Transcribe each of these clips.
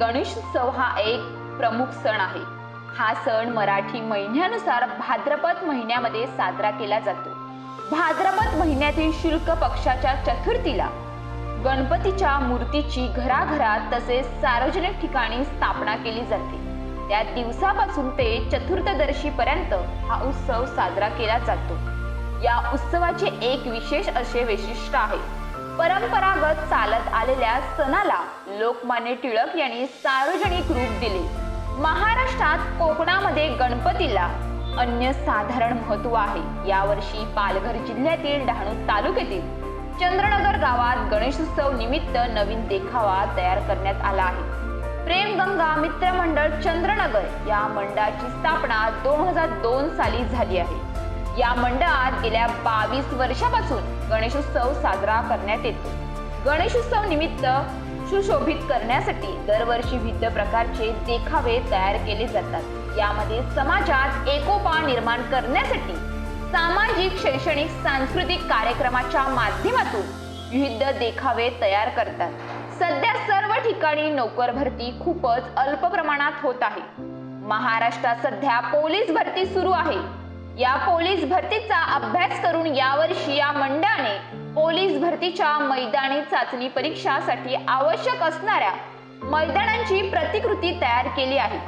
गणेश उत्सव हा एक प्रमुख सण आहे. हा सण मराठी महिन्यानुसार भाद्रपद महिन्यामध्ये साजरा केला जातो. भाद्रपद महिन्यातील शुल्क पक्षाच्या चतुर्थीला गणपतीच्या मूर्तीची घराघरात तसेच सार्वजनिक ठिकाणी स्थापना केली जाते. त्या दिवसापासून ते चतुर्थदर्शी पर्यंत हा उत्सव साजरा केला जातो. या उत्सवाचे एक विशेष असे वैशिष्ट्य आहे. परंपरागत चालत आलेल्या सणाला लोकमान्य टिळक यांनी सार्वजनिक रूप दिले. महाराष्ट्रात कोकणामध्ये गणपतीला अन्य साधारण महत्त्व आहे. यावर्षी पालघर जिल्ह्यातील डहाणू तालुक्यातील चंद्रनगर गावात गणेशोत्सव निमित्त नवीन देखावा तयार करण्यात आला आहे. प्रेमगंगा मित्रमंडळ चंद्रनगर या मंडळाची स्थापना दोन हजार दोन साली झाली आहे. या मंडळात गेल्या बावीस वर्षापासून गणेशोत्सव साजरा करण्यात येतो. गणेशोत्सव निमित्त सुशोभित करण्यासाठी दरवर्षी विविध प्रकारचे देखावे तयार केले जातात. यामध्ये समाजात एकोपा निर्माण करण्यासाठी सामाजिक शैक्षणिक सांस्कृतिक कार्यक्रमाच्या माध्यमातून विविध देखावे तयार करतात. सध्या सर्व ठिकाणी नोकर भरती खूपच अल्प प्रमाणात होत आहे. महाराष्ट्रात सध्या पोलीस भरती सुरू आहे. या पोलीस भरतीचा अभ्यास करून यावर्षी या मंडळाने पोलीस भरतीच्या मैदानी चाचणी परीक्षासाठी आवश्यक असणाऱ्या मैदानांची प्रतिकृती तयार केली आहे.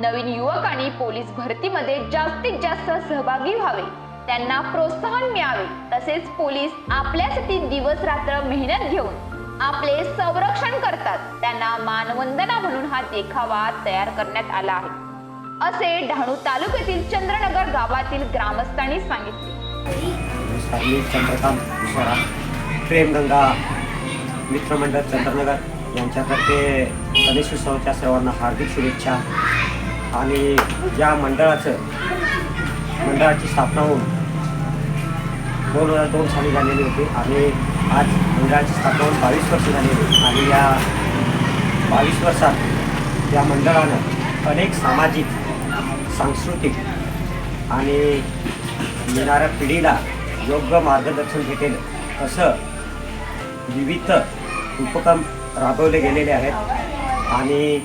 नवीन युवकांनी पोलीस भरतीमध्ये जास्तीत जास्त सहभागी व्हावे. त्यांना प्रोत्साहन मिळावे. तसेच पोलीस आपल्यासाठी दिवस रात्र मेहनत घेऊन आपले संरक्षण करतात. त्यांना मानवंदना म्हणून हा देखावा तयार करण्यात आला आहे. असे डहाणू तालुक्यातील चंद्रनगर गावातील ग्रामस्थांनी सांगितले. मी चंद्रकांत विश्वरा प्रेमगंगा मित्रमंडळ चंद्रनगर यांच्यातर्फे गणेशोत्सवाच्या सर्वांना हार्दिक शुभेच्छा. आणि या मंडळाचं मंडळाची स्थापना होऊन दोन हजार दोन साली झालेली होती आणि आज मंडळाची स्थापना होऊन बावीस वर्ष झालेली होती. आणि या बावीस वर्षात या मंडळानं अनेक सामाजिक सांस्कृतिक आणि येणाऱ्या पिढीला योग्य मार्गदर्शन भेटेल असं विविध उपक्रम राबवले गेलेले आहेत. आणि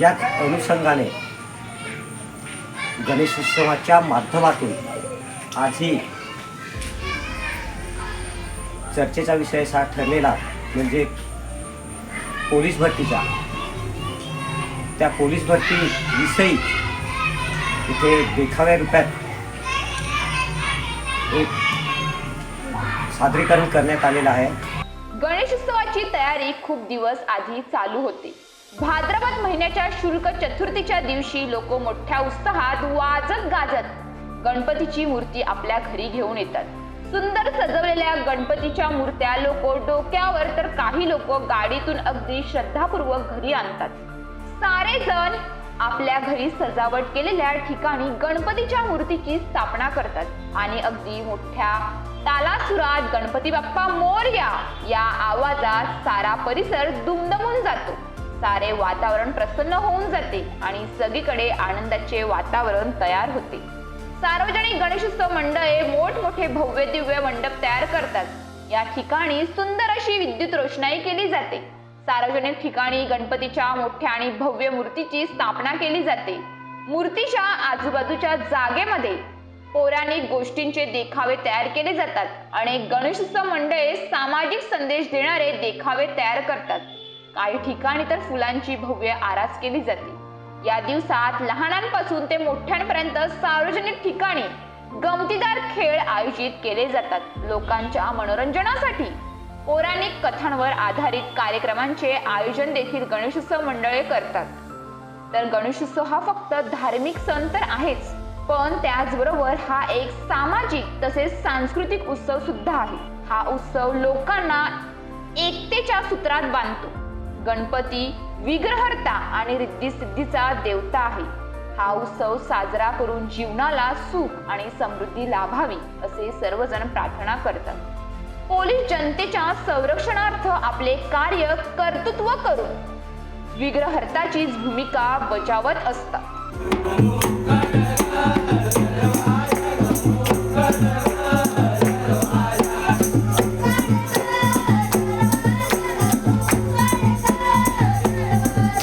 याच अनुषंगाने गणेशोत्सवाच्या माध्यमातून आजही चर्चेचा विषय असा ठरलेला म्हणजे पोलीस भरतीचा. त्या पोलीस भरतीविषयी इथे देखाव्या रूपात एक सादरीकरण करण्यात आलेलं आहे. गणेशोत्सवाची तयारी खूप दिवस आधी चालू होते. भाद्रपद महिन्याच्या शुल्क चतुर्थीच्या दिवशी लोक मोठ्या उत्साहात वाजत गाजत गणपतीची मूर्ती आपल्या घरी घेऊन येतात. सुंदर सजवलेल्या गणपतीच्या मूर्त्या लोक डोक्यावर तर काही लोक गाडीतून अगदी श्रद्धापूर्वक घरी आणतात. सारे जण आपल्या घरी सजावट केलेल्या ठिकाणी गणपतीच्या मूर्तीची स्थापना करतात. आणि अगदी मोठ्या तालासुरात गणपती बाप्पा मोर्या या आवाजात सारा परिसर दुमदमून जातो. सारे वातावरण प्रसन्न होऊन जाते आणि सगळीकडे आनंदाचे वातावरण तयार होते. सार्वजनिक गणेशोत्सव मंडळे मोठमोठे भव्य दिव्य मंडप तयार करतात. या ठिकाणी सुंदर अशी विद्युत रोषणाई केली जाते. सार्वजनिक ठिकाणी गणपतीच्या मोठ्या आणि भव्य मूर्तीची स्थापना केली जाते. मूर्तीच्या आजूबाजूच्या जागेमध्ये पौराणिक गोष्टींचे देखावे तयार केले जातात अनेक गणेशोत्सव मंडळे सामाजिक संदेश देणारे देखावे तयार करतात. काही ठिकाणी तर फुलांची भव्य आरास केली जाते. या दिवसात लहानांपासून ते मोठ्यांपर्यंत सार्वजनिक ठिकाणी गमतीदार खेळ आयोजित केले जातात. लोकांच्या मनोरंजनासाठी पौराणिक कथांवर आधारित कार्यक्रमांचे आयोजन देखील गणेशोत्सव मंडळे करतात. तर गणेशोत्सव हा फक्त धार्मिक सण तर आहेच पण त्याचबरोबर हा एक सामाजिक तसेच सांस्कृतिक उत्सव सुद्धा आहे. हा उत्सव लोकांना एकतेच्या सूत्रात बांधतो. गणपती विग्रहर्ता आणि रिद्धी सिद्धीचा देवता आहे. हा उत्सव साजरा करून जीवनाला सुख आणि समृद्धी लाभावी असे सर्वजण प्रार्थना करतात. पोलीस जनतेच्या संरक्षणार्थ आपले कार्य कर्तृत्व करून विग्रहर्ताचीच भूमिका बजावत असतात.